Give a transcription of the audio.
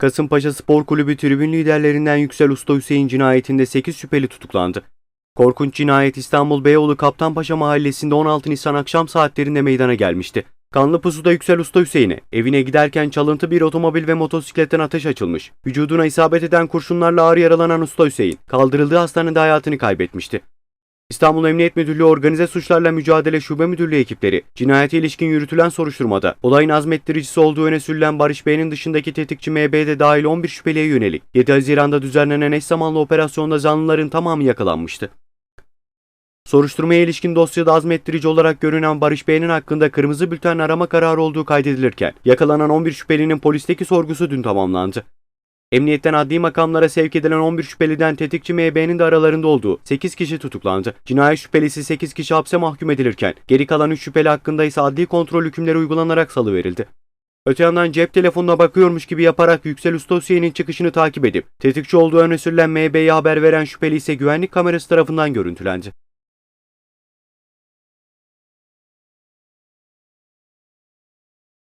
Kasımpaşa Spor Kulübü tribün liderlerinden Yüksel Usta Hüseyin cinayetinde 8 şüpheli tutuklandı. Korkunç cinayet İstanbul Beyoğlu Kaptanpaşa mahallesinde 16 Nisan akşam saatlerinde meydana gelmişti. Kanlı pusuda Yüksel Usta Hüseyin'e evine giderken çalıntı bir otomobil ve motosikletten ateş açılmış. Vücuduna isabet eden kurşunlarla ağır yaralanan Usta Hüseyin kaldırıldığı hastanede hayatını kaybetmişti. İstanbul Emniyet Müdürlüğü Organize Suçlarla Mücadele Şube Müdürlüğü ekipleri cinayete ilişkin yürütülen soruşturmada olayın azmettiricisi olduğu öne sürülen Barış Bey'in dışındaki tetikçi MB'de dahil 11 şüpheliye yönelik 7 Haziran'da düzenlenen eş zamanlı operasyonda zanlıların tamamı yakalanmıştı. Soruşturmaya ilişkin dosyada azmettirici olarak görünen Barış Bey'in hakkında kırmızı bülten arama kararı olduğu kaydedilirken yakalanan 11 şüphelinin polisteki sorgusu dün tamamlandı. Emniyetten adli makamlara sevk edilen 11 şüpheliden tetikçi MB'nin de aralarında olduğu 8 kişi tutuklandı. Cinayet şüphelisi 8 kişi hapse mahkum edilirken geri kalan 3 şüpheli hakkında ise adli kontrol hükümleri uygulanarak salıverildi. Öte yandan cep telefonuna bakıyormuş gibi yaparak Yüksel Usta Hüseyin'in çıkışını takip edip tetikçi olduğu öne sürülen MB'ye haber veren şüpheli ise güvenlik kamerası tarafından görüntülendi.